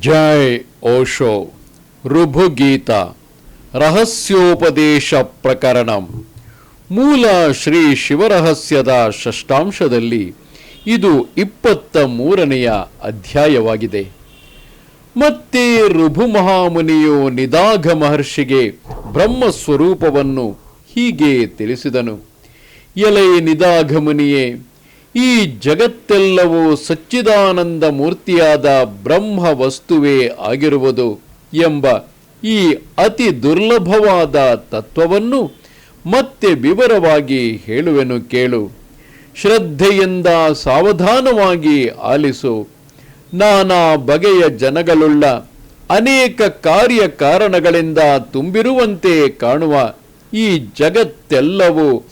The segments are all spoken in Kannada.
ಜೈ ಓಶೋ ಋಭುಗೀತ ರಹಸ್ಯೋಪದೇಶ ಪ್ರಕರಣಂ. ಮೂಲ ಶ್ರೀ ಶಿವರಹಸ್ಯದ ಷಷ್ಟಾಂಶದಲ್ಲಿ ಇದು ಇಪ್ಪತ್ತ ಮೂರನೆಯ ಅಧ್ಯಾಯವಾಗಿದೆ. ಮತ್ತೆ ಋಭು ಮಹಾಮುನಿಯು ನಿದಾಘ ಮಹರ್ಷಿಗೆ ಬ್ರಹ್ಮ ಸ್ವರೂಪವನ್ನು ಹೀಗೆ ತಿಳಿಸಿದನು. ಎಲೆ ನಿದಾಘ ಮುನಿಯೇ ಈ ಜಗತ್ತೆಲ್ಲವೂ ಸಚ್ಚಿದಾನಂದ ಮೂರ್ತಿಯಾದ ಬ್ರಹ್ಮ ವಸ್ತುವೇ ಆಗಿರುವುದು ಎಂಬ ಈ ಅತಿ ದುರ್ಲಭವಾದ ತತ್ವವನ್ನು ಮತ್ತೆ ವಿವರವಾಗಿ ಹೇಳುವೆನು ಕೇಳು. ಶ್ರದ್ಧೆಯಿಂದ ಸಾವಧಾನವಾಗಿ ಆಲಿಸು. ನಾನಾ ಬಗೆಯ ಜನಗಳುಳ್ಳ ಅನೇಕ ಕಾರ್ಯ ಕಾರಣಗಳಿಂದ ತುಂಬಿರುವಂತೆ ಕಾಣುವ ಈ ಜಗತ್ತೆಲ್ಲವೂ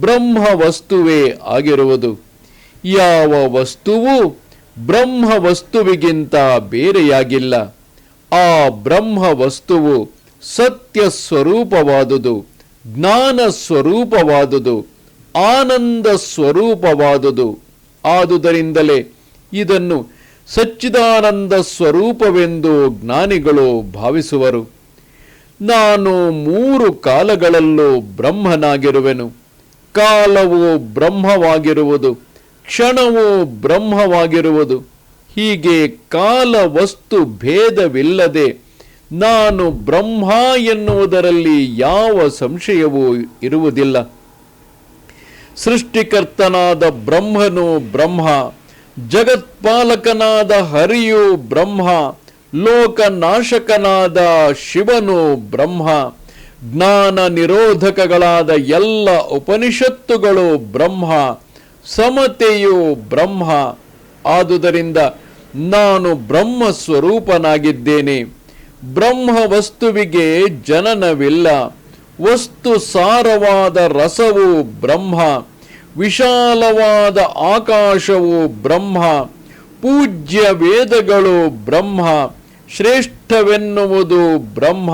ಬ್ರಹ್ಮ ವಸ್ತುವೇ ಆಗಿರುವುದು. ಯಾವ ವಸ್ತುವು ಬ್ರಹ್ಮ ವಸ್ತುವಿಗಿಂತ ಬೇರೆಯಾಗಿಲ್ಲ. ಆ ಬ್ರಹ್ಮ ವಸ್ತುವು ಸತ್ಯ ಸ್ವರೂಪವಾದುದು ಜ್ಞಾನ ಸ್ವರೂಪವಾದುದು ಆನಂದ ಸ್ವರೂಪವಾದುದು ಆದುದರಿಂದಲೇ ಇದನ್ನು ಸಚ್ಚಿದಾನಂದ ಸ್ವರೂಪವೆಂದು ಜ್ಞಾನಿಗಳು ಭಾವಿಸುವರು. ನಾನು ಮೂರು ಕಾಲಗಳಲ್ಲೂ ಬ್ರಹ್ಮನಾಗಿರುವೆನು. ಕಾಲವು ಬ್ರಹ್ಮವಾಗಿರುವುದು. ಕ್ಷಣವು ಬ್ರಹ್ಮವಾಗಿರುವುದು. ಹೀಗೆ ಕಾಲ ವಸ್ತು ಭೇದವಿಲ್ಲದೆ ನಾನು ಬ್ರಹ್ಮ ಎನ್ನುವುದರಲ್ಲಿ ಯಾವ ಸಂಶಯವೂ ಇರುವುದಿಲ್ಲ. ಸೃಷ್ಟಿಕರ್ತನಾದ ಬ್ರಹ್ಮನು ಬ್ರಹ್ಮ, ಜಗತ್ಪಾಲಕನಾದ ಹರಿಯು ಬ್ರಹ್ಮ, ಲೋಕನಾಶಕನಾದ ಶಿವನು ಬ್ರಹ್ಮ, ಜ್ಞಾನ ನಿರೋಧಕಗಳಾದ ಎಲ್ಲ ಉಪನಿಷತ್ತುಗಳು ಬ್ರಹ್ಮ ಸಮತೆಯು ಬ್ರಹ್ಮ. ಆದುದರಿಂದ ನಾನು ಬ್ರಹ್ಮ ಸ್ವರೂಪನಾಗಿದ್ದೇನೆ ಬ್ರಹ್ಮ ವಸ್ತುವಿಗೆ ಜನನವಿಲ್ಲ. ವಸ್ತು ಸಾರವಾದ ರಸವು ಬ್ರಹ್ಮ. ವಿಶಾಲವಾದ ಆಕಾಶವು ಬ್ರಹ್ಮ. ಪೂಜ್ಯ ವೇದಗಳು ಬ್ರಹ್ಮ. ಶ್ರೇಷ್ಠವೆನ್ನುವುದು ಬ್ರಹ್ಮ.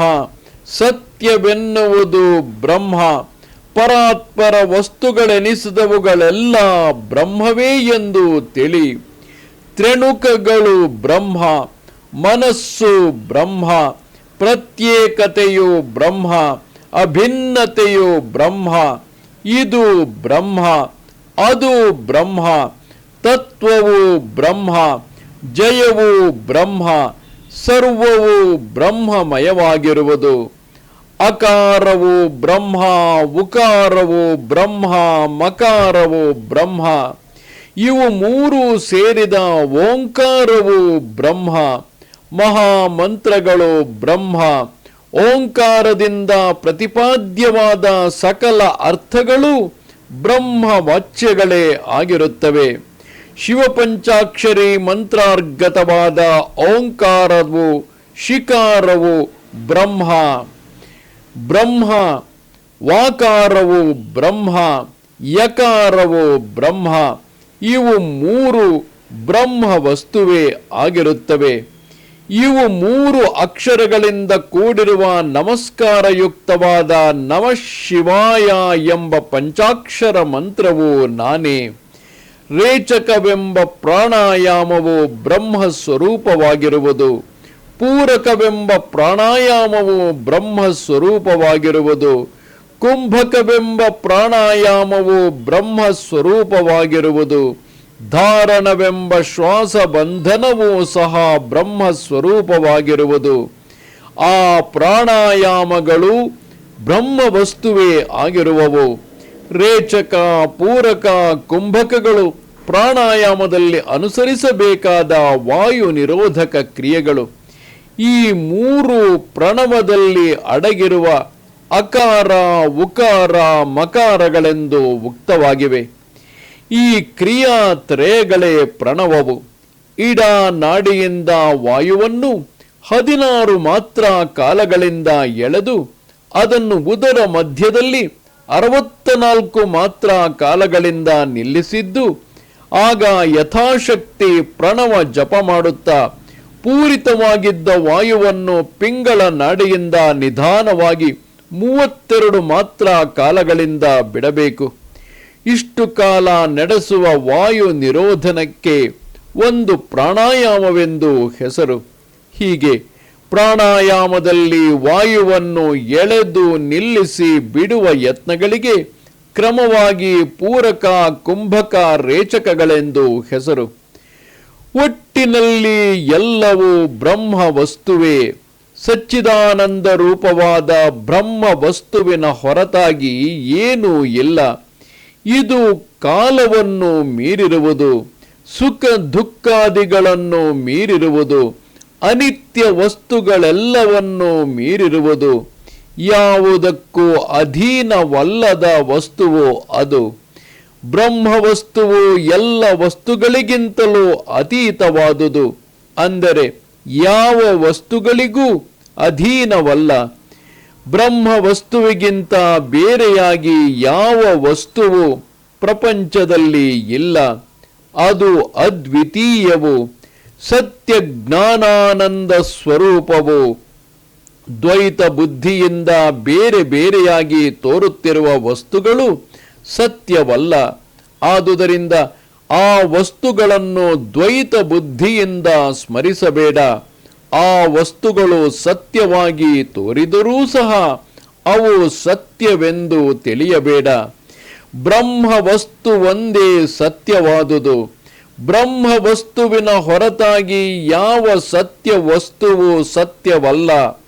ಸತ್ಯವೆನ್ನುವುದು ಬ್ರಹ್ಮ. ಪರಾತ್ಪರ ವಸ್ತುಗಳೆನಿಸಿದವುಗಳೆಲ್ಲ ಬ್ರಹ್ಮವೇ ಎಂದು ತಿಳಿ. ತ್ರೆಣುಕಗಳು ಬ್ರಹ್ಮ, ಮನಸ್ಸು ಬ್ರಹ್ಮ, ಪ್ರತ್ಯೇಕತೆಯು ಬ್ರಹ್ಮ, ಅಭಿನ್ನತೆಯು ಬ್ರಹ್ಮ, ಇದು ಬ್ರಹ್ಮ, ಅದು ಬ್ರಹ್ಮ, ತತ್ವವು ಬ್ರಹ್ಮ, ಜಯವು ಬ್ರಹ್ಮ, ಸರ್ವವು ಬ್ರಹ್ಮಮಯವಾಗಿರುವುದು. ಅಕಾರವು ಬ್ರಹ್ಮ, ಉಕಾರವು ಬ್ರಹ್ಮ, ಮಕಾರವು ಬ್ರಹ್ಮ. ಇವು ಮೂರು ಸೇರಿದ ಓಂಕಾರವು ಬ್ರಹ್ಮ, ಮಹಾಮಂತ್ರಗಳು ಬ್ರಹ್ಮ. ಓಂಕಾರದಿಂದ ಪ್ರತಿಪಾದ್ಯವಾದ ಸಕಲ ಅರ್ಥಗಳು ಬ್ರಹ್ಮ ವಾಚ್ಯಗಳೇ ಆಗಿರುತ್ತವೆ. ಶಿವಪಂಚಾಕ್ಷರಿ ಮಂತ್ರಾರ್ಗತವಾದ ಓಂಕಾರವು ಶಿಕಾರವು ಬ್ರಹ್ಮ. ಬ್ರಹ್ಮ, ವಾಕಾರವು ಬ್ರಹ್ಮ, ಯಕಾರವು ಬ್ರಹ್ಮ, ಇವು ಮೂರು ಬ್ರಹ್ಮ ವಸ್ತುವೇ ಆಗಿರುತ್ತವೆ. ಇವು ಮೂರು ಅಕ್ಷರಗಳಿಂದ ಕೂಡಿರುವ ನಮಸ್ಕಾರಯುಕ್ತವಾದ ನಮಃ ಶಿವಾಯ ಎಂಬ ಪಂಚಾಕ್ಷರ ಮಂತ್ರವು ನಾನೇ. ರೇಚಕವೆಂಬ ಪ್ರಾಣಾಯಾಮವು ಬ್ರಹ್ಮ ಸ್ವರೂಪವಾಗಿರುವುದು. ಪೂರಕವೆಂಬ ಪ್ರಾಣಾಯಾಮವು ಬ್ರಹ್ಮ ಸ್ವರೂಪವಾಗಿರುವುದು, ಕುಂಭಕವೆಂಬ ಪ್ರಾಣಾಯಾಮವು ಬ್ರಹ್ಮ ಸ್ವರೂಪವಾಗಿರುವುದು, ಧಾರಣವೆಂಬ ಶ್ವಾಸ ಬಂಧನವೂ ಸಹ ಬ್ರಹ್ಮ ಸ್ವರೂಪವಾಗಿರುವುದು. ಆ ಪ್ರಾಣಾಯಾಮಗಳು ಬ್ರಹ್ಮ ವಸ್ತುವೇ ಆಗಿರುವವು. ರೇಚಕ, ಪೂರಕ, ಕುಂಭಕಗಳು ಪ್ರಾಣಾಯಾಮದಲ್ಲಿ ಅನುಸರಿಸಬೇಕಾದ ವಾಯು ನಿರೋಧಕ ಕ್ರಿಯೆಗಳು. ಈ ಮೂರು ಪ್ರಣವದಲ್ಲಿ ಅಡಗಿರುವ ಅಕಾರ, ಉಕಾರ, ಮಕಾರಗಳೆಂದು ಉಕ್ತವಾಗಿವೆ. ಈ ಕ್ರಿಯಾತ್ರಯಗಳೇ ಪ್ರಣವವು. ಇಡ ನಾಡಿಯಿಂದ ವಾಯುವನ್ನು ಹದಿನಾರು ಮಾತ್ರ ಕಾಲಗಳಿಂದ ಎಳೆದು ಅದನ್ನು ಉದರ ಮಧ್ಯದಲ್ಲಿ ಅರವತ್ತ ನಾಲ್ಕು ಮಾತ್ರ ಕಾಲಗಳಿಂದ ನಿಲ್ಲಿಸಿದ್ದು, ಆಗ ಯಥಾಶಕ್ತಿ ಪ್ರಣವ ಜಪ ಮಾಡುತ್ತಾ ಪೂರಿತವಾಗಿದ್ದ ವಾಯುವನ್ನು ಪಿಂಗಳ ನಾಡಿಯಿಂದ ನಿಧಾನವಾಗಿ ಮೂವತ್ತೆರಡು ಮಾತ್ರ ಕಾಲಗಳಿಂದ ಬಿಡಬೇಕು. ಇಷ್ಟು ಕಾಲ ನಡೆಸುವ ವಾಯು ನಿರೋಧನಕ್ಕೆ ಒಂದು ಪ್ರಾಣಾಯಾಮವೆಂದು ಹೆಸರು. ಹೀಗೆ ಪ್ರಾಣಾಯಾಮದಲ್ಲಿ ವಾಯುವನ್ನು ಎಳೆದು ನಿಲ್ಲಿಸಿ ಬಿಡುವ ಯತ್ನಗಳಿಗೆ ಕ್ರಮವಾಗಿ ಪೂರಕ ಕುಂಭಕ ರೇಚಕಗಳೆಂದು ಹೆಸರು. ಒಟ್ಟಿನಲ್ಲಿ ಎಲ್ಲವೂ ಬ್ರಹ್ಮ ವಸ್ತುವೇ ಸಚ್ಚಿದಾನಂದ ರೂಪವಾದ ಬ್ರಹ್ಮ ವಸ್ತುವಿನ ಹೊರತಾಗಿ ಏನೂ ಇಲ್ಲ. ಇದು ಕಾಲವನ್ನು ಮೀರಿರುವುದು, ಸುಖ ದುಃಖಾದಿಗಳನ್ನು ಮೀರಿರುವುದು, ಅನಿತ್ಯ ವಸ್ತುಗಳೆಲ್ಲವನ್ನು ಮೀರಿರುವುದು. ಯಾವುದಕ್ಕೂ ಅಧೀನವಲ್ಲದ ವಸ್ತುವು ಅದು. ಬ್ರಹ್ಮವಸ್ತುವು ಎಲ್ಲ ವಸ್ತುಗಳಿಗಿಂತಲೂ ಅತೀತವಾದುದು. ಅಂದರೆ ಯಾವ ವಸ್ತುಗಳಿಗೂ ಅಧೀನವಲ್ಲ. ಬ್ರಹ್ಮ ವಸ್ತುವಿಗಿಂತ ಬೇರೆಯಾಗಿ ಯಾವ ವಸ್ತುವು ಪ್ರಪಂಚದಲ್ಲಿ ಇಲ್ಲ. ಅದು ಅದ್ವಿತೀಯವು ಸತ್ಯ ಜ್ಞಾನಾನಂದ ಸ್ವರೂಪವು, ದ್ವೈತ ಬುದ್ಧಿಯಿಂದ ಬೇರೆ ಬೇರೆಯಾಗಿ ತೋರುತ್ತಿರುವ ವಸ್ತುಗಳು ಸತ್ಯವಲ್ಲ. ಆದುದರಿಂದ ಆ ವಸ್ತುಗಳನ್ನು ದ್ವೈತ ಬುದ್ಧಿಯಿಂದ ಸ್ಮರಿಸಬೇಡ. ಆ ವಸ್ತುಗಳು ಸತ್ಯವಾಗಿ ತೋರಿದರೂ ಸಹ ಅವು ಸತ್ಯವೆಂದು ತಿಳಿಯಬೇಡ. ಬ್ರಹ್ಮ ವಸ್ತು ಒಂದೇ ಸತ್ಯವಾದುದು. ಬ್ರಹ್ಮ ವಸ್ತುವಿನ ಹೊರತಾಗಿ ಯಾವ ಸತ್ಯ ವಸ್ತುವು ಸತ್ಯವಲ್ಲ.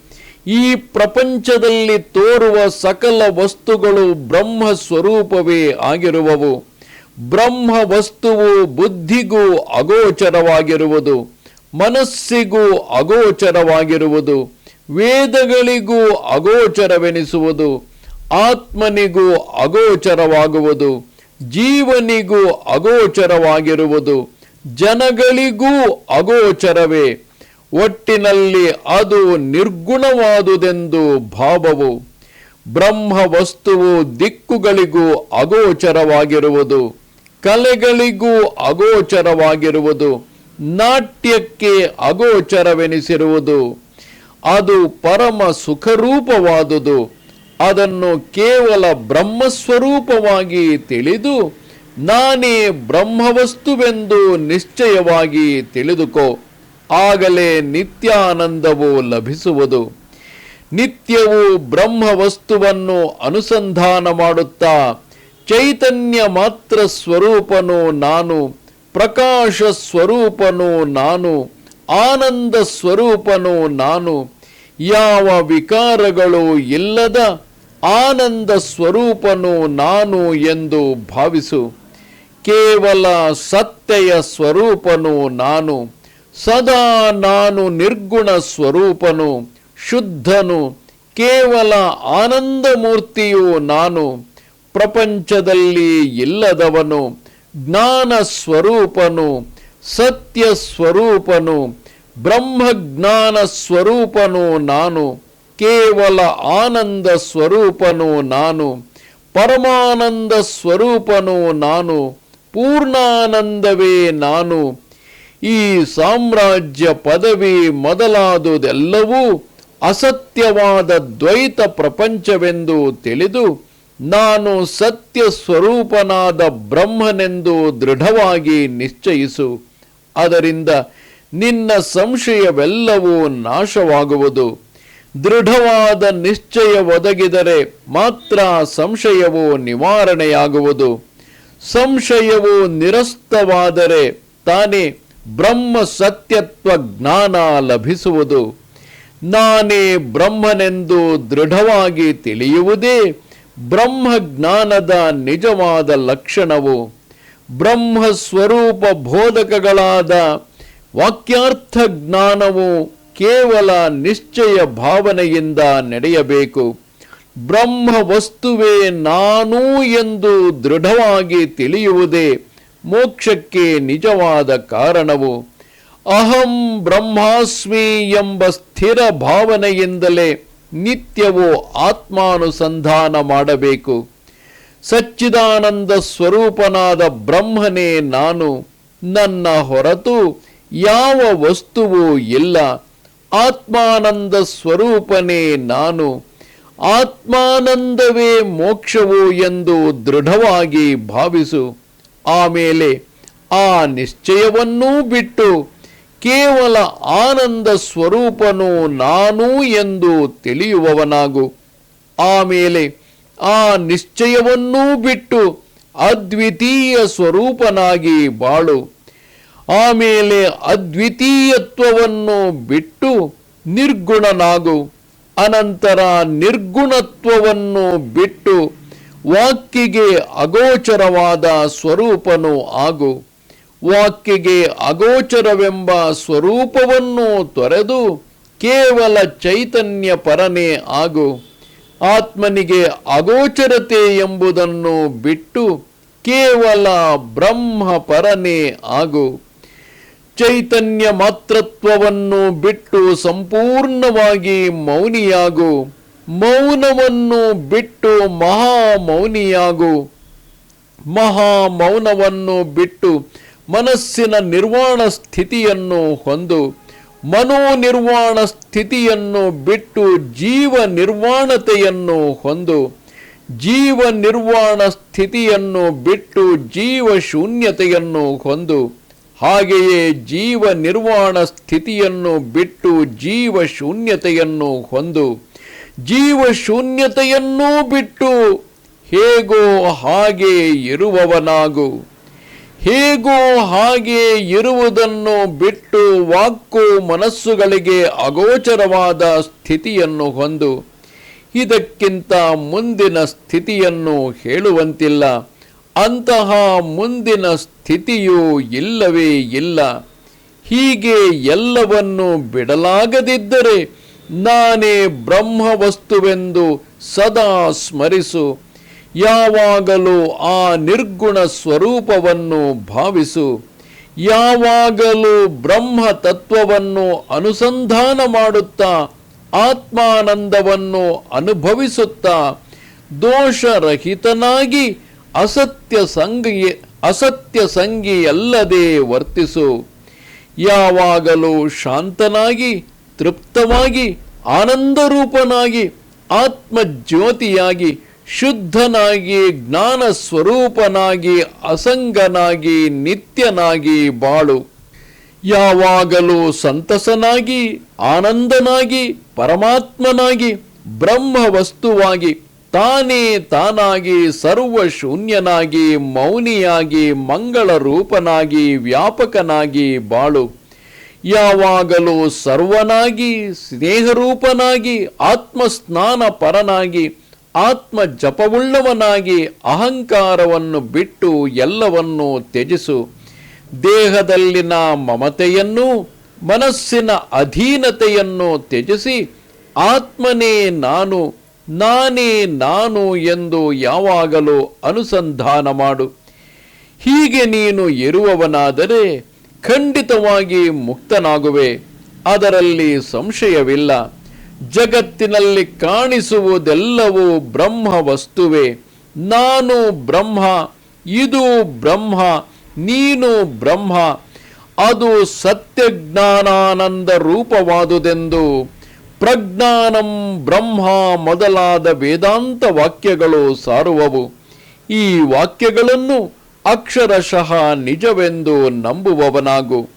ಈ ಪ್ರಪಂಚದಲ್ಲಿ ತೋರುವ ಸಕಲ ವಸ್ತುಗಳು ಬ್ರಹ್ಮ ಸ್ವರೂಪವೇ ಆಗಿರುವವು. ಬ್ರಹ್ಮ ವಸ್ತುವು ಬುದ್ಧಿಗೂ ಅಗೋಚರವಾಗಿರುವುದು, ಮನಸ್ಸಿಗೂ ಅಗೋಚರವಾಗಿರುವುದು, ವೇದಗಳಿಗೂ ಅಗೋಚರವೆನಿಸುವುದು, ಆತ್ಮನಿಗೂ ಅಗೋಚರವಾಗುವುದು, ಜೀವನಿಗೂ ಅಗೋಚರವಾಗಿರುವುದು, ಜನಗಳಿಗೂ ಅಗೋಚರವೇ. ಒಟ್ಟಿನಲ್ಲಿ ಅದು ನಿರ್ಗುಣವಾದುದೆಂದು ಭಾವವು ಬ್ರಹ್ಮ ವಸ್ತುವು ದಿಕ್ಕುಗಳಿಗೂ ಅಗೋಚರವಾಗಿರುವುದು, ಕಲೆಗಳಿಗೂ ಅಗೋಚರವಾಗಿರುವುದು, ನಾಟ್ಯಕ್ಕೆ ಅಗೋಚರವೆನಿಸಿರುವುದು, ಅದು ಪರಮ ಸುಖರೂಪವಾದುದು, ಅದನ್ನು ಕೇವಲ ಬ್ರಹ್ಮಸ್ವರೂಪವಾಗಿ ತಿಳಿದು ನಾನೇ ಬ್ರಹ್ಮವಸ್ತುವೆಂದು ನಿಶ್ಚಯವಾಗಿ ತಿಳಿದುಕೋ. ಆಗಲೇ ನಿತ್ಯಾನಂದವು ಲಭಿಸುವುದು. ನಿತ್ಯವು ಬ್ರಹ್ಮ ವಸ್ತುವನ್ನು ಅನುಸಂಧಾನ ಮಾಡುತ್ತಾ ಚೈತನ್ಯ ಮಾತ್ರ ಸ್ವರೂಪನು ನಾನು, ಪ್ರಕಾಶ ಸ್ವರೂಪನು ನಾನು, ಆನಂದ ಸ್ವರೂಪನು ನಾನು, ಯಾವ ವಿಕಾರಗಳು ಇಲ್ಲದ ಆನಂದ ಸ್ವರೂಪನು ನಾನು ಎಂದು ಭಾವಿಸು. ಕೇವಲ ಸತ್ತೆಯ ಸ್ವರೂಪನು ನಾನು. ಸದಾ ನಾನು ನಿರ್ಗುಣ ಸ್ವರೂಪನು, ಶುದ್ಧನು, ಕೇವಲ ಆನಂದ ಮೂರ್ತಿಯು ನಾನು, ಪ್ರಪಂಚದಲ್ಲಿ ಇಲ್ಲದವನು, ಜ್ಞಾನ ಸ್ವರೂಪನು, ಸತ್ಯ ಸ್ವರೂಪನು, ಬ್ರಹ್ಮಜ್ಞಾನ ಸ್ವರೂಪನು ನಾನು, ಕೇವಲ ಆನಂದ ಸ್ವರೂಪನು ನಾನು, ಪರಮಾನಂದ ಸ್ವರೂಪನು ನಾನು, ಪೂರ್ಣಾನಂದವೇ ನಾನು ಈ ಸಾಮ್ರಾಜ್ಯ ಪದವಿ ಮೊದಲಾದುದೆಲ್ಲವೂ ಅಸತ್ಯವಾದ ದ್ವೈತ ಪ್ರಪಂಚವೆಂದು ತಿಳಿದು ನಾನು ಸತ್ಯ ಸ್ವರೂಪನಾದ ಬ್ರಹ್ಮನೆಂದು ದೃಢವಾಗಿ ನಿಶ್ಚಯಿಸು. ಅದರಿಂದ ನಿನ್ನ ಸಂಶಯವೆಲ್ಲವೂ ನಾಶವಾಗುವುದು. ದೃಢವಾದ ನಿಶ್ಚಯ ಒದಗಿದರೆ ಮಾತ್ರ ಸಂಶಯವು ನಿವಾರಣೆಯಾಗುವುದು. ಸಂಶಯವು ನಿರಸ್ತವಾದರೆ ತಾನೇ ಬ್ರಹ್ಮ ಸತ್ಯತ್ವ ಜ್ಞಾನ ಲಭಿಸುವುದು. ನಾನೇ ಬ್ರಹ್ಮನೆಂದು ದೃಢವಾಗಿ ತಿಳಿಯುವುದೇ ಬ್ರಹ್ಮ ಜ್ಞಾನದ ನಿಜವಾದ ಲಕ್ಷಣವು. ಬ್ರಹ್ಮ ಸ್ವರೂಪ ಬೋಧಕಗಳಾದ ವಾಕ್ಯಾರ್ಥ ಜ್ಞಾನವು ಕೇವಲ ನಿಶ್ಚಯ ಭಾವನೆಯಿಂದ ನಡೆಯಬೇಕು. ಬ್ರಹ್ಮ ವಸ್ತುವೇ ನಾನು ಎಂದು ದೃಢವಾಗಿ ತಿಳಿಯುವುದೇ ಮೋಕ್ಷಕ್ಕೆ ನಿಜವಾದ ಕಾರಣವು ಅಹಂ ಬ್ರಹ್ಮಾಸ್ಮಿ ಎಂಬ ಸ್ಥಿರ ಭಾವನೆಯಿಂದಲೇ ನಿತ್ಯವೂ ಆತ್ಮಾನುಸಂಧಾನ ಮಾಡಬೇಕು. ಸಚ್ಚಿದಾನಂದ ಸ್ವರೂಪನಾದ ಬ್ರಹ್ಮನೇ ನಾನು, ನನ್ನ ಹೊರತು ಯಾವ ವಸ್ತುವೂ ಇಲ್ಲ. ಆತ್ಮಾನಂದ ಸ್ವರೂಪನೇ ನಾನು, ಆತ್ಮಾನಂದವೇ ಮೋಕ್ಷವು ಎಂದು ದೃಢವಾಗಿ ಭಾವಿಸು. ಆಮೇಲೆ ಆ ನಿಶ್ಚಯವನ್ನೂ ಬಿಟ್ಟು ಕೇವಲ ಆನಂದ ಸ್ವರೂಪನು ನಾನು ಎಂದು ತಿಳಿಯುವವನಾಗು. ಆಮೇಲೆ ಆ ನಿಶ್ಚಯವನ್ನೂ ಬಿಟ್ಟು ಅದ್ವಿತೀಯ ಸ್ವರೂಪನಾಗಿ ಬಾಳು. ಆಮೇಲೆ ಅದ್ವಿತೀಯತ್ವವನ್ನು ಬಿಟ್ಟು ನಿರ್ಗುಣನಾಗು. ಅನಂತರ ನಿರ್ಗುಣತ್ವವನ್ನು ಬಿಟ್ಟು ವಾಕ್ಕಿಗೆ ಅಗೋಚರವಾದ ಸ್ವರೂಪನು ಆಗು. ವಾಕ್ಯಗೆ ಅಗೋಚರವೆಂಬ ಸ್ವರೂಪವನ್ನು ತೊರೆದು ಕೇವಲ ಚೈತನ್ಯ ಪರನೇ ಆಗು. ಆತ್ಮನಿಗೆ ಅಗೋಚರತೆ ಎಂಬುದನ್ನು ಬಿಟ್ಟು ಕೇವಲ ಬ್ರಹ್ಮ ಪರನೇ ಆಗು. ಚೈತನ್ಯ ಮಾತೃತ್ವವನ್ನು ಬಿಟ್ಟು ಸಂಪೂರ್ಣವಾಗಿ ಮೌನಿಯಾಗು. ಮೌನವನ್ನು ಬಿಟ್ಟು ಮಹಾ ಮೌನಿಯಾಗು ಮಹಾ ಮೌನವನ್ನು ಬಿಟ್ಟು ಮನಸ್ಸಿನ ನಿರ್ವಾಣ ಸ್ಥಿತಿಯನ್ನು ಹೊಂದು ಮನೋನಿರ್ವಾಣ ಸ್ಥಿತಿಯನ್ನು ಬಿಟ್ಟು ಜೀವ ನಿರ್ವಾಣತೆಯನ್ನು ಹೊಂದು, ಜೀವ ನಿರ್ವಾಣ ಸ್ಥಿತಿಯನ್ನು ಬಿಟ್ಟು ಜೀವ ಶೂನ್ಯತೆಯನ್ನು ಹೊಂದು, ಹಾಗೆಯೇ ಜೀವ ನಿರ್ವಾಣ ಸ್ಥಿತಿಯನ್ನು ಬಿಟ್ಟು ಜೀವ ಶೂನ್ಯತೆಯನ್ನು ಹೊಂದು. ಜೀವ ಶೂನ್ಯತೆಯನ್ನೂ ಬಿಟ್ಟು ಹೇಗೋ ಹಾಗೆ ಇರುವವನಾಗು. ಹೇಗೋ ಹಾಗೆ ಇರುವುದನ್ನು ಬಿಟ್ಟು ವಾಕ್ಕು ಮನಸ್ಸುಗಳಿಗೆ ಅಗೋಚರವಾದ ಸ್ಥಿತಿಯನ್ನು ಹೊಂದು, ಇದಕ್ಕಿಂತ ಮುಂದಿನ ಸ್ಥಿತಿಯನ್ನು ಹೇಳುವಂತಿಲ್ಲ. ಅಂತಹ ಮುಂದಿನ ಸ್ಥಿತಿಯೂ ಇಲ್ಲವೇ ಇಲ್ಲ. ಹೀಗೆ ಎಲ್ಲವನ್ನು ಬಿಡಲಾಗದಿದ್ದರೆ ನಾನೇ ಬ್ರಹ್ಮವಸ್ತುವೆಂದು ಸದಾ ಸ್ಮರಿಸು, ಯಾವಾಗಲೂ ಆ ನಿರ್ಗುಣ ಸ್ವರೂಪವನ್ನು ಭಾವಿಸು, ಯಾವಾಗಲೂ ಬ್ರಹ್ಮ ತತ್ವವನ್ನು ಅನುಸಂಧಾನ ಮಾಡುತ್ತಾ, ಆತ್ಮಾನಂದವನ್ನು ಅನುಭವಿಸುತ್ತಾ, ದೋಷರಹಿತನಾಗಿ ಅಸತ್ಯ ಸಂಗಿ, ಅಸತ್ಯ ಸಂಗಿಯಲ್ಲದೆ ವರ್ತಿಸು, ಯಾವಾಗಲೂ ಶಾಂತನಾಗಿ ತೃಪ್ತವಾಗಿ, ಆನಂದರೂಪನಾಗಿ, ಆತ್ಮಜ್ಯೋತಿಯಾಗಿ, ಶುದ್ಧನಾಗಿ ಜ್ಞಾನ ಸ್ವರೂಪನಾಗಿ ಅಸಂಗನಾಗಿ, ನಿತ್ಯನಾಗಿ ಬಾಳು. ಯಾವಾಗಲೂ ಸಂತಸನಾಗಿ, ಆನಂದನಾಗಿ, ಪರಮಾತ್ಮನಾಗಿ ಬ್ರಹ್ಮ ವಸ್ತುವಾಗಿ ತಾನೇ ತಾನಾಗಿ, ಸರ್ವಶೂನ್ಯನಾಗಿ, ಮೌನಿಯಾಗಿ ಮಂಗಳ ರೂಪನಾಗಿ ವ್ಯಾಪಕನಾಗಿ ಬಾಳು. ಯಾವಾಗಲೂ ಸರ್ವನಾಗಿ, ಸ್ನೇಹರೂಪನಾಗಿ, ಆತ್ಮಸ್ನಾನ ಪರನಾಗಿ ಆತ್ಮ ಜಪವುಳ್ಳವನಾಗಿ ಅಹಂಕಾರವನ್ನು ಬಿಟ್ಟು ಎಲ್ಲವನ್ನೂ ತ್ಯಜಿಸು. ದೇಹದಲ್ಲಿನ ಮಮತೆಯನ್ನು, ಮನಸ್ಸಿನ ಅಧೀನತೆಯನ್ನು ತ್ಯಜಿಸಿ, ಆತ್ಮನೇ ನಾನು, ನಾನೇ ನಾನು ಎಂದು ಯಾವಾಗಲೂ ಅನುಸಂಧಾನ ಮಾಡು. ಹೀಗೆ ನೀನು ಇರುವವನಾದರೆ ಖಂಡಿತವಾಗಿ ಮುಕ್ತನಾಗುವೆ. ಅದರಲ್ಲಿ ಸಂಶಯವಿಲ್ಲ. ಜಗತ್ತಿನಲ್ಲಿ ಕಾಣಿಸುವುದೆಲ್ಲವೂ ಬ್ರಹ್ಮ ವಸ್ತುವೆ ನಾನು ಬ್ರಹ್ಮ, ಇದು ಬ್ರಹ್ಮ, ನೀನು ಬ್ರಹ್ಮ. ಅದು ಸತ್ಯಜ್ಞಾನಾನಂದ ರೂಪವಾದುದೆಂದು. ಪ್ರಜ್ಞಾನಂ ಬ್ರಹ್ಮ ಮೊದಲಾದ ವೇದಾಂತ ವಾಕ್ಯಗಳು ಸಾರುವವು. ಈ ವಾಕ್ಯಗಳನ್ನು ಅಕ್ಷರಶಃ ನಿಜವೆಂದು ನಂಬುವವನಾಗು.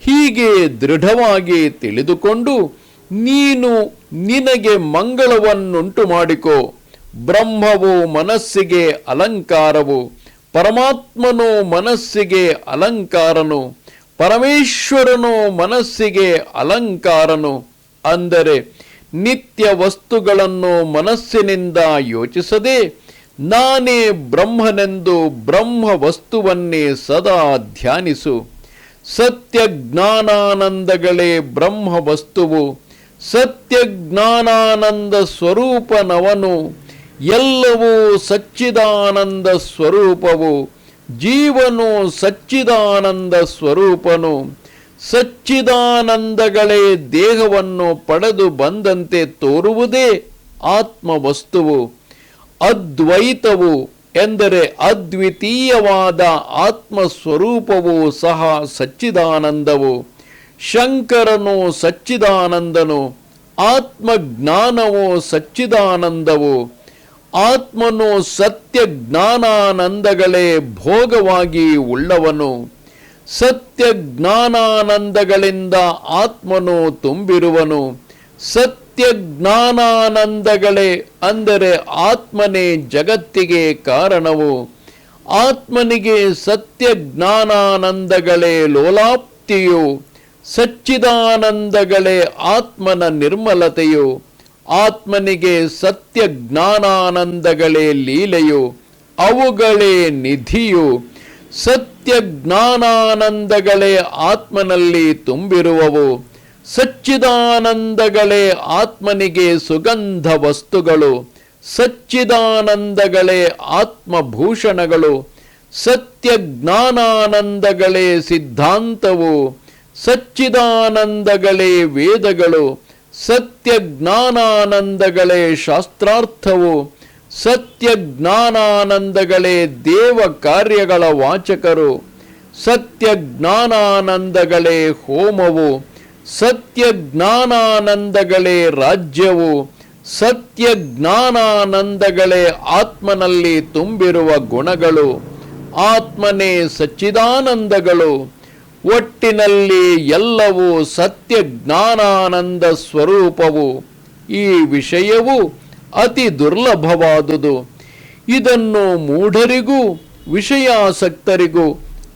ಹೀಗೆ ದೃಢವಾಗಿ ತಿಳಿದುಕೊಂಡು ನೀನು ನಿನಗೆ ಮಂಗಳವನ್ನುಂಟು ಮಾಡಿಕೋ. ಬ್ರಹ್ಮವು ಮನಸ್ಸಿಗೆ ಅಲಂಕಾರವು, ಪರಮಾತ್ಮನು ಮನಸ್ಸಿಗೆ ಅಲಂಕಾರನು, ಪರಮೇಶ್ವರನು ಮನಸ್ಸಿಗೆ ಅಲಂಕಾರನು. ಅಂದರೆ ನಿತ್ಯ ವಸ್ತುಗಳನ್ನು ಮನಸ್ಸಿನಿಂದ ಯೋಚಿಸದೆ ನಾನೇ ಬ್ರಹ್ಮನೆಂದು ಬ್ರಹ್ಮ ವಸ್ತುವನ್ನೇ ಸದಾ ಧ್ಯಾನಿಸು. ಸತ್ಯ ಜ್ಞಾನಾನಂದಗಳೇ ಬ್ರಹ್ಮ ವಸ್ತುವು ಸತ್ಯ ಜ್ಞಾನಾನಂದ ಸ್ವರೂಪನವನು. ಎಲ್ಲವೂ ಸಚ್ಚಿದಾನಂದ ಸ್ವರೂಪವು. ಜೀವನು ಸಚ್ಚಿದಾನಂದ ಸ್ವರೂಪನು. ಸಚ್ಚಿದಾನಂದಗಳೇ ದೇಹವನ್ನು ಪಡೆದು ಬಂದಂತೆ ತೋರುವುದೇ ಆತ್ಮವಸ್ತುವು. ಅದ್ವೈತವು ಎಂದರೆ ಅದ್ವಿತೀಯವಾದ ಆತ್ಮಸ್ವರೂಪವು ಸಹ ಸಚ್ಚಿದಾನಂದವು. ಶಂಕರನು ಸಚ್ಚಿದಾನಂದನು, ಆತ್ಮಜ್ಞಾನವು ಸಚ್ಚಿದಾನಂದವು. ಆತ್ಮನು ಸತ್ಯ ಜ್ಞಾನಾನಂದಗಳೇ ಭೋಗವಾಗಿ ಉಳ್ಳವನು. ಸತ್ಯ ಜ್ಞಾನಾನಂದಗಳಿಂದ ಆತ್ಮನು ತುಂಬಿರುವನು. ಸತ್ಯ ಜ್ಞಾನಾನಂದಗಳೇ ಅಂದರೆ ಆತ್ಮನೇ ಜಗತ್ತಿಗೆ ಕಾರಣವು. ಆತ್ಮನಿಗೆ ಸತ್ಯ ಜ್ಞಾನಾನಂದಗಳೇ ಲೋಲಾಪ್ತಿಯು. ಸಚ್ಚಿದಾನಂದಗಳೇ ಆತ್ಮನ ನಿರ್ಮಲತೆಯು. ಆತ್ಮನಿಗೆ ಸತ್ಯ ಜ್ಞಾನಾನಂದಗಳೇ ಲೀಲೆಯು. ಅವುಗಳೇ ನಿಧಿಯು. ಸತ್ಯ ಜ್ಞಾನಾನಂದಗಳೇ ಆತ್ಮನಲ್ಲಿ ತುಂಬಿರುವವು. ಸಚ್ಚಿದಾನಂದಗಳೇ ಆತ್ಮನಿಗೆ ಸುಗಂಧ ವಸ್ತುಗಳು, ಸಚ್ಚಿದಾನಂದಗಳೇ ಆತ್ಮಭೂಷಣಗಳು ಸತ್ಯ ಜ್ಞಾನಾನಂದಗಳೇ ಸಿದ್ಧಾಂತವು, ಸಚ್ಚಿದಾನಂದಗಳೇ ವೇದಗಳು ಸತ್ಯ ಜ್ಞಾನಾನಂದಗಳೇ ಶಾಸ್ತ್ರಾರ್ಥವು ಸತ್ಯ ಜ್ಞಾನಾನಂದಗಳೇ ದೇವ ಕಾರ್ಯಗಳ ವಾಚಕರು ಸತ್ಯ ಜ್ಞಾನಾನಂದಗಳೇ ಹೋಮವು ಸತ್ಯ ಜ್ಞಾನಾನಂದಗಳೇ ರಾಜ್ಯವು ಸತ್ಯ ಜ್ಞಾನಾನಂದಗಳೇ ಆತ್ಮನಲ್ಲಿ ತುಂಬಿರುವ ಗುಣಗಳು, ಆತ್ಮನೇ ಸಚ್ಚಿದಾನಂದಗಳು. ಒಟ್ಟಿನಲ್ಲಿ ಎಲ್ಲವೂ ಸತ್ಯ ಜ್ಞಾನಾನಂದ ಸ್ವರೂಪವು. ಈ ವಿಷಯವು ಅತಿ ದುರ್ಲಭವಾದುದು. ಇದನ್ನು ಮೂಢರಿಗೂ, ವಿಷಯಾಸಕ್ತರಿಗೂ,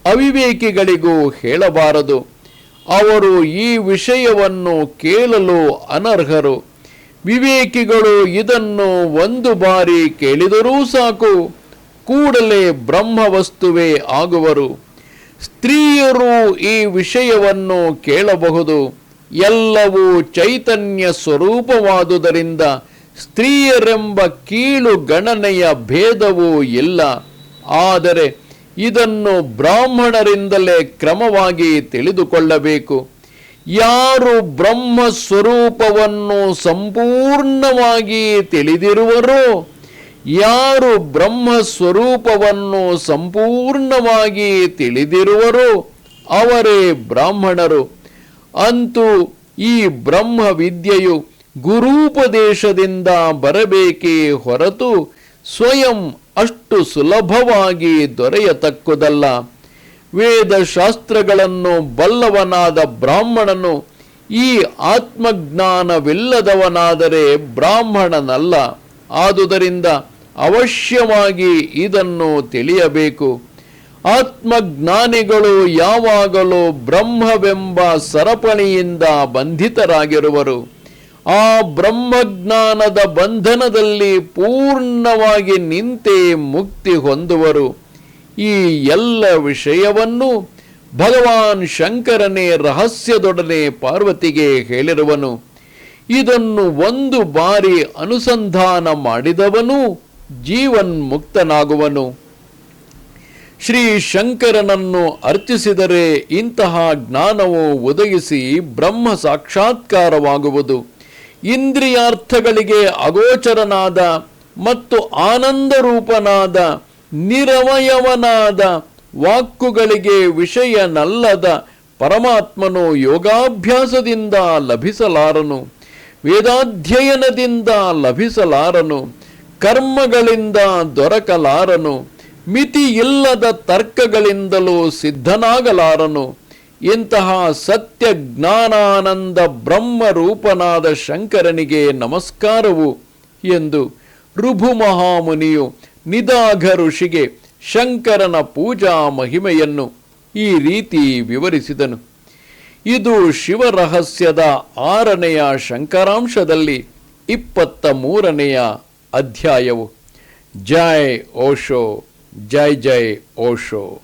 ಅವಿವೇಕಿಗಳಿಗೂ ಹೇಳಬಾರದು. ಅವರು ಈ ವಿಷಯವನ್ನು ಕೇಳಲು ಅನರ್ಹರು. ವಿವೇಕಿಗಳು ಇದನ್ನು ಒಂದು ಬಾರಿ ಕೇಳಿದರೂ ಸಾಕು. ಕೂಡಲೇ ಬ್ರಹ್ಮವಸ್ತುವೇ ಆಗುವರು. ಸ್ತ್ರೀಯರು ಈ ವಿಷಯವನ್ನು ಕೇಳಬಹುದು. ಎಲ್ಲವೂ ಚೈತನ್ಯ ಸ್ವರೂಪವಾದುದರಿಂದ ಸ್ತ್ರೀಯರೆಂಬ ಕೀಳು ಗಣನೆಯ ಭೇದವೂ ಇಲ್ಲ. ಆದರೆ ಇದನ್ನು ಬ್ರಾಹ್ಮಣರಿಂದಲೇ ಕ್ರಮವಾಗಿ ತಿಳಿದುಕೊಳ್ಳಬೇಕು. ಯಾರು ಬ್ರಹ್ಮ ಸ್ವರೂಪವನ್ನು ಸಂಪೂರ್ಣವಾಗಿ ತಿಳಿದಿರುವರೋ, ಯಾರು ಬ್ರಹ್ಮ ಸ್ವರೂಪವನ್ನು ಸಂಪೂರ್ಣವಾಗಿ ತಿಳಿದಿರುವರೋ, ಅವರೇ ಬ್ರಾಹ್ಮಣರು. ಅಂತೂ ಈ ಬ್ರಹ್ಮ ವಿದ್ಯೆಯು ಗುರೂಪದೇಶದಿಂದ ಬರಬೇಕೇ ಹೊರತು ಸ್ವಯಂ ಅಷ್ಟು ಸುಲಭವಾಗಿ ದೊರೆಯತಕ್ಕುದಲ್ಲ. ವೇದಶಾಸ್ತ್ರಗಳನ್ನು ಬಲ್ಲವನಾದ ಬ್ರಾಹ್ಮಣನು ಈ ಆತ್ಮಜ್ಞಾನವಿಲ್ಲದವನಾದರೆ ಬ್ರಾಹ್ಮಣನಲ್ಲ. ಆದುದರಿಂದ ಅವಶ್ಯವಾಗಿ ಇದನ್ನು ತಿಳಿಯಬೇಕು. ಆತ್ಮಜ್ಞಾನಿಗಳು ಯಾವಾಗಲೂ ಬ್ರಹ್ಮವೆಂಬ ಸರಪಣಿಯಿಂದ ಬಂಧಿತರಾಗಿರುವರು. ಆ ಬ್ರಹ್ಮಜ್ಞಾನದ ಬಂಧನದಲ್ಲಿ ಪೂರ್ಣವಾಗಿ ನಿಂತೇ ಮುಕ್ತಿ ಹೊಂದುವರು. ಈ ಎಲ್ಲ ವಿಷಯವನ್ನು ಭಗವಾನ್ ಶಂಕರನೇ ರಹಸ್ಯದೊಡನೆ ಪಾರ್ವತಿಗೆ ಹೇಳಿರುವನು. ಇದನ್ನು ಒಂದು ಬಾರಿ ಅನುಸಂಧಾನ ಮಾಡಿದವನು ಜೀವನ್ಮುಕ್ತನಾಗುವನು ಶ್ರೀ ಶಂಕರನನ್ನು ಅರ್ಚಿಸಿದರೆ ಇಂತಹ ಜ್ಞಾನವು ಒದಗಿಸಿ ಬ್ರಹ್ಮ ಸಾಕ್ಷಾತ್ಕಾರವಾಗುವುದು. ಇಂದ್ರಿಯಾರ್ಥಗಳಿಗೆ ಅಗೋಚರನಾದ ಮತ್ತು ಆನಂದರೂಪನಾದ, ನಿರವಯವನಾದ, ವಾಕ್ಕುಗಳಿಗೆ ವಿಷಯನಲ್ಲದ ಪರಮಾತ್ಮನು ಯೋಗಾಭ್ಯಾಸದಿಂದ ಲಭಿಸಲಾರನು, ವೇದಾಧ್ಯಯನದಿಂದ ಲಭಿಸಲಾರನು, ಕರ್ಮಗಳಿಂದ ದೊರಕಲಾರನು ಮಿತಿ ಇಲ್ಲದ ತರ್ಕಗಳಿಂದಲೂ ಸಿದ್ಧನಾಗಲಾರನು. ಇಂತಹ ಸತ್ಯ ಜ್ಞಾನಾನಂದ ಬ್ರಹ್ಮರೂಪನಾದ ಶಂಕರನಿಗೆ ನಮಸ್ಕಾರವು ಎಂದು ರುಭು ಮಹಾಮುನಿಯು ನಿದಾಘ ಋಷಿಗೆ ಶಂಕರನ ಪೂಜಾ ಮಹಿಮೆಯನ್ನು ಈ ರೀತಿ ವಿವರಿಸಿದನು. ಇದು ಶಿವರಹಸ್ಯದ ಆರನೆಯ ಶಂಕರಾಂಶದಲ್ಲಿ ಇಪ್ಪತ್ತ ಮೂರನೆಯ ಅಧ್ಯಾಯವು. ಜೈ ಓಶೋ, ಜೈ ಜೈ ಓಶೋ.